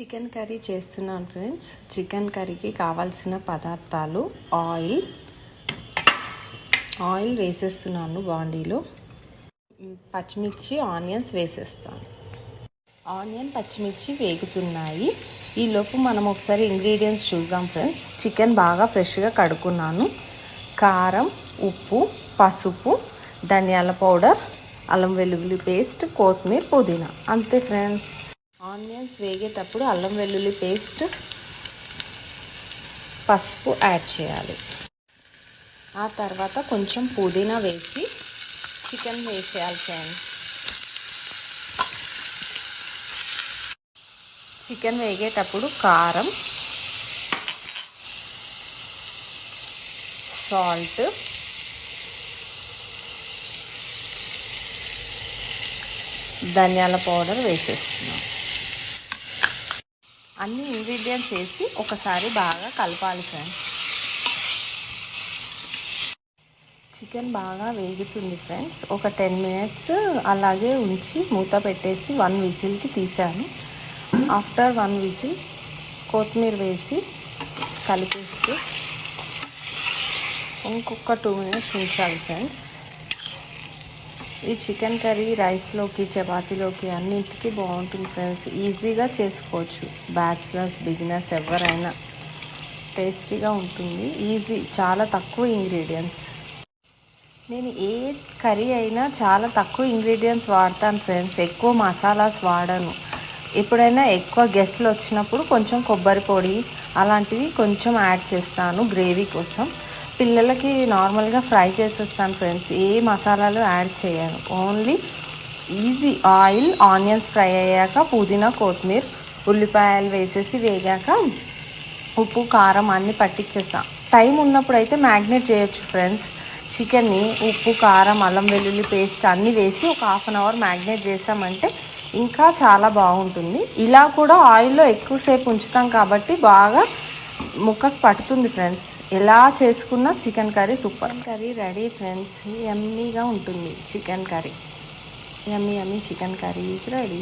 Chicken curry చేస్తున్నాను friends. Chicken కర్రీకి కావాల్సిన పదార్థాలు ఆయిల్. ఆయిల్ వేసేస్తున్నాను బాండీలో. పచ్చిమిర్చి ఆనియన్స్ వేసేస్తాను. ఆనియన్ పచ్చిమిర్చి వేగుతున్నాయి. ఈలోపు మనం ఒకసారి ఇంగ్రీడియంట్స్ చూద్దాం ఫ్రెండ్స్. చికెన్ బాగా ఫ్రెష్గా కడుక్కున్నాను. కారం ఉప్పు పసుపు ధనియాల పౌడర్ అల్లం వెల్లుల్లి పేస్ట్ కొత్తిమీర పుదీనా. అంతే ఫ్రెండ్స్. ఆనియన్స్ వేగేటప్పుడు అల్లం వెల్లుల్లి పేస్ట్ పసుపు యాడ్ చేయాలి. ఆ తర్వాత కొంచెం పుదీనా వేసి చికెన్ వేసేయాలి ఫ్రెండ్స్. చికెన్ వేగేటప్పుడు కారం సాల్ట్ ధనియాల పౌడర్ వేసేస్తున్నాం. అన్ని ఇంగ్రీడియంట్స్ వేసి ఒకసారి బాగా కలపాలి ఫ్రెండ్స్ చికెన్ బాగా వేగుతుంది ఫ్రెండ్స్ ఒక టెన్ మినిట్స్ అలాగే ఉంచి మూత పెట్టేసి వన్ విజిల్కి తీసాను. ఆఫ్టర్ వన్ విజిల్ కొత్తిమీర వేసి కలిపేస్తూ ఇంకొక టూ మినిట్స్ ఉంచాలి ఫ్రెండ్స్ ఈ చికెన్ కర్రీ రైస్లోకి చపాతీలోకి అన్నింటికి బాగుంటుంది ఫ్రెండ్స్. ఈజీగా చేసుకోవచ్చు. బ్యాచిలర్స్ బిగినర్స్ ఎవరైనా. టేస్టీగా ఉంటుంది. ఈజీ చాలా తక్కువ ఇంగ్రీడియంట్స్. నేను ఏ కర్రీ అయినా చాలా తక్కువ ఇంగ్రీడియంట్స్ వాడతాను ఫ్రెండ్స్. ఎక్కువ మసాలాస్ వాడను. ఎప్పుడైనా ఎక్కువ గెస్ట్లు వచ్చినప్పుడు కొంచెం కొబ్బరి పొడి అలాంటివి కొంచెం యాడ్ చేస్తాను గ్రేవీ కోసం. పిల్లలకి నార్మల్గా ఫ్రై చేసేస్తాను ఫ్రెండ్స్. ఏ మసాలాలు యాడ్ చేయను. Only easy oil onions fry అయ్యాక పుదీనా కొత్తిమీర ఉల్లిపాయలు వేసేసి వేగాక ఉప్పు కారం అన్నీ పట్టించేస్తాం టైం ఉన్నప్పుడు అయితే మ్యాగ్నేట్ చేయొచ్చు ఫ్రెండ్స్. చికెన్ని ఉప్పు కారం అల్లం వెల్లుల్లి పేస్ట్ అన్నీ వేసి ఒక హాఫ్ అన్ అవర్ మ్యాగ్నేట్ చేసామంటే ఇంకా చాలా బాగుంటుంది. ఇలా కూడా ఆయిల్లో ఎక్కువసేపు ఉంచుతాం కాబట్టి బాగా ముక్కకు పట్టుతుంది ఫ్రెండ్స్ ఎలా చేసుకున్నా chicken curry super curry ready friends ఎమ్మీగా ఉంటుంది chicken curry yummy yummy chicken curry is ready